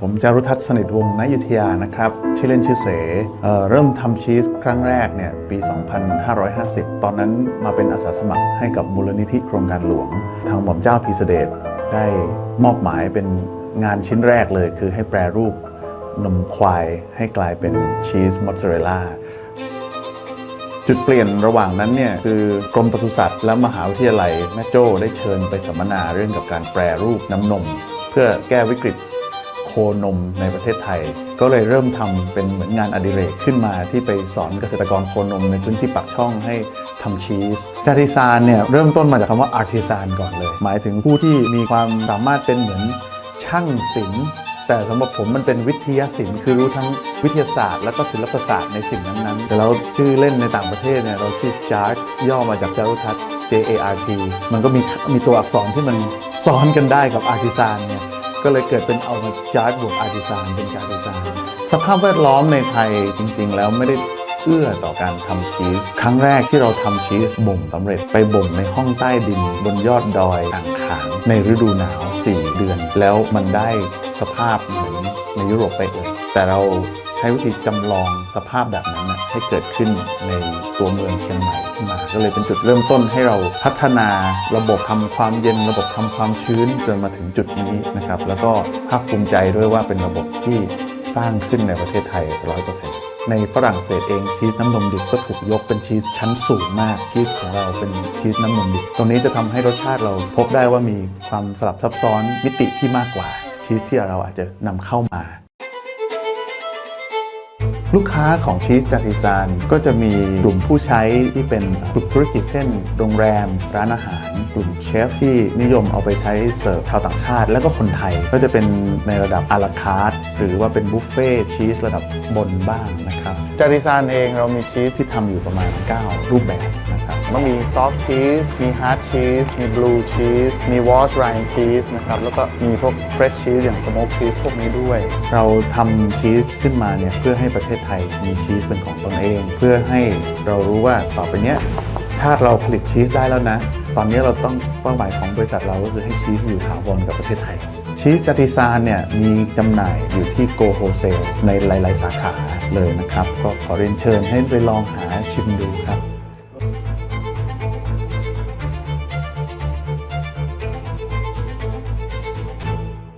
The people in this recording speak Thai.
ผมจารุทัศน์สนิทวงศ์ณอยุธยานะครับ ชื่อเล่นชื่อเสเออเริ่มทำชีสครั้งแรกเนี่ยปี 2550 ตอนนั้นมาเป็นอาสาสมัครให้กับมูลนิธิโครงการหลวง ทางหม่อมเจ้าพีเสเดชได้มอบหมายเป็นงานชิ้นแรกเลย คือให้แปรรูปนมควายให้กลายเป็นชีสมอสซาเรลล่า จุดเปลี่ยนระหว่างนั้นเนี่ยคือกรมปศุสัตว์และมหาวิทยาลัยแม่โจ้ได้เชิญไปสัมมนาเรื่องกับการแปรรูปน้ำนม เพื่อแก้วิกฤตโคนมในประเทศไทย ก็เลยเริ่มทำเป็นเหมือนงานอดิเรกขึ้นมาที่ไปสอนเกษตรกรโคนมในพื้นที่ปากช่องให้ทำชีสจาริซานเนี่ยเริ่มต้นมาจากคำว่า artisan ก่อนเลย หมายถึงผู้ที่มีความสามารถเป็นเหมือนช่างศิลป์ แต่สำหรับผมมันเป็นวิทยาศิลป์คือรู้ทั้งวิทยาศาสตร์ แล้วก็ศิลปศาสตร์ในสิ่งนั้นๆ แต่เราชื่อเล่นในต่างประเทศเนี่ยเราชื่อจาร์ย่อมาจากจารุทัศน์ J A R T มันก็มีมีตัวอักษรที่มันซ้อนกันได้กับอาร์ติซานเนี่ยก็เลยเกิดเป็นเอามาจาร์บวกอาร์ติซานเป็นจาร์ติซานสภาพแวดล้อมในไทยจริง ๆ แล้วไม่ได้เอื้อต่อการทำชีส ครั้งแรกที่เราทำชีสบ่มสำเร็จไปบ่มในห้องใต้ดิน บนยอดดอยอ่างขางในฤดูหนาว 4 เดือน แล้วมันได้ สภาพเหมือนในยุโรปไปเลยแต่เราใช้วิธีจำลองสภาพแบบนั้นนะให้เกิดขึ้นในตัวเมืองเชียงใหม่ขึ้นมาก็เลยเป็นจุดเริ่มต้นให้เราพัฒนาระบบทำความเย็น ระบบทำความชื้นจนมาถึงจุดนี้นะครับ แล้วก็ภาคภูมิใจด้วยว่าเป็นระบบที่สร้างขึ้นในประเทศไทย 100%ในฝรั่งเศสเองชีสน้ำนมดิบก็ถูกยกเป็นชีสชั้นสูงมากชีสของเราเป็นชีสน้ำนมดิบตรงนี้จะทำให้รสชาติเราพบได้ว่ามีความสลับซับซ้อนมิติที่มากกว่า ชีสที่เราอาจจะนำเข้ามา ลูกค้าของชีสจาติซานก็จะมีกลุ่มผู้ใช้ที่เป็นกลุ่มธุรกิจเช่น โรงแรม ร้านอาหาร กลุ่มเชฟที่นิยมเอาไปใช้เสิร์ฟชาวต่างชาติ แล้วก็คนไทย ก็จะเป็นในระดับอาราคาร์ทหรือว่าเป็นบุฟเฟ่ชีสระดับบนบ้างนะครับจาติซานเองเรามีชีสที่ทำอยู่ประมาณ 9 รูปแบบนะครับ ก็มีซอฟต์ชีส มีฮาร์ดชีส มีบลูชีส มีวอชไรน์ชีสนะครับ แล้วก็มีพวกเฟรชชีสอย่างสโมกชีสพวกนี้ด้วย เราทำชีสขึ้นมาเนี่ยเพื่อให้ประเทศไทยมีชีสเป็นของตนเอง เพื่อให้เรารู้ว่าต่อไปเนี้ยถ้าเราผลิตชีสได้แล้วนะ ตอนนี้เราต้องเป้าหมายของบริษัทเราก็คือให้ชีสอยู่ถาวรกับประเทศไทยชีสจาติซานเนี่ยมีจำหน่ายอยู่ที่โกโฮเซลในหลาย ๆ สาขาเลยนะครับ ก็ขอเรียนเชิญให้ไปลองหาชิมดูครับ